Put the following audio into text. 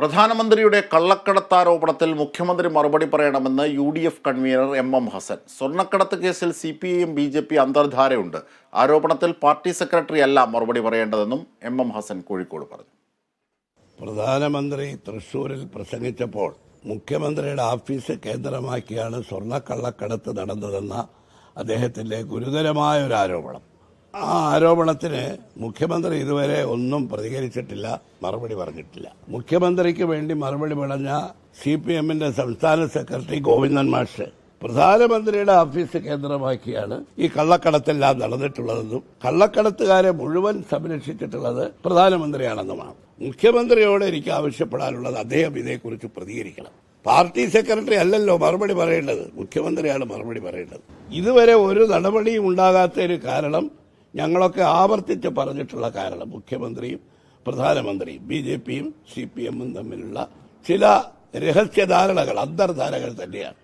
പ്രധാനമന്ത്രിയുടെ കള്ളക്കടത്താരോപണത്തിൽ മുഖ്യമന്ത്രി മറുപടി പറയണമെന്ന് U D F convener M M Hasan. സ്വർണക്കടത്ത് കേസിൽ സി പി ഐയും ബി ജെ പി അന്തർധാരയുണ്ട്. ആരോപണത്തിൽ പാർട്ടി സെക്രട്ടറി അല്ല മറുപടി പറയേണ്ടതെന്നും എം എം ഹസൻ കോഴിക്കോട് പറഞ്ഞു. പ്രധാനമന്ത്രി തൃശൂരിൽ പ്രസംഗിച്ചപ്പോൾ മുഖ്യമന്ത്രിയുടെ ഓഫീസ് കേന്ദ്രമാക്കിയാണ് സ്വർണക്കള്ളക്കടത്ത് നടന്നതെന്ന അദ്ദേഹത്തിന്റെ ഗുരുതരമായ ഒരു ആരോപണം ആ ആരോപണത്തിന് മുഖ്യമന്ത്രി ഇതുവരെ ഒന്നും പ്രതികരിച്ചിട്ടില്ല മറുപടി പറഞ്ഞിട്ടില്ല. മുഖ്യമന്ത്രിക്ക് വേണ്ടി മറുപടി പറഞ്ഞ സി പി എമ്മിന്റെ സംസ്ഥാന സെക്രട്ടറി ഗോവിന്ദൻ മാഷ് പ്രധാനമന്ത്രിയുടെ ഓഫീസ് കേന്ദ്രമാക്കിയാണ് ഈ കള്ളക്കടത്തെല്ലാം നടന്നിട്ടുള്ളതെന്നും കള്ളക്കടത്തുകാരെ മുഴുവൻ സംരക്ഷിച്ചിട്ടുള്ളത് പ്രധാനമന്ത്രിയാണെന്നുമാണ്. മുഖ്യമന്ത്രിയോട് എനിക്ക് ആവശ്യപ്പെടാനുള്ളത് അദ്ദേഹം ഇതേക്കുറിച്ച് പ്രതികരിക്കണം. പാർട്ടി സെക്രട്ടറി അല്ലല്ലോ മറുപടി പറയേണ്ടത്. മുഖ്യമന്ത്രിയാണ് മറുപടി പറയേണ്ടത്. ഇതുവരെ ഒരു നടപടിയും ഉണ്ടാകാത്തതിന് കാരണം ഞങ്ങളൊക്കെ ആവർത്തിച്ച് പറഞ്ഞിട്ടുള്ള കാരണം മുഖ്യമന്ത്രിയും പ്രധാനമന്ത്രിയും ബി ജെ പിയും സി പി എമ്മും തമ്മിലുള്ള ചില രഹസ്യധാരണകൾ അന്തർധാരകൾ തന്നെയാണ്.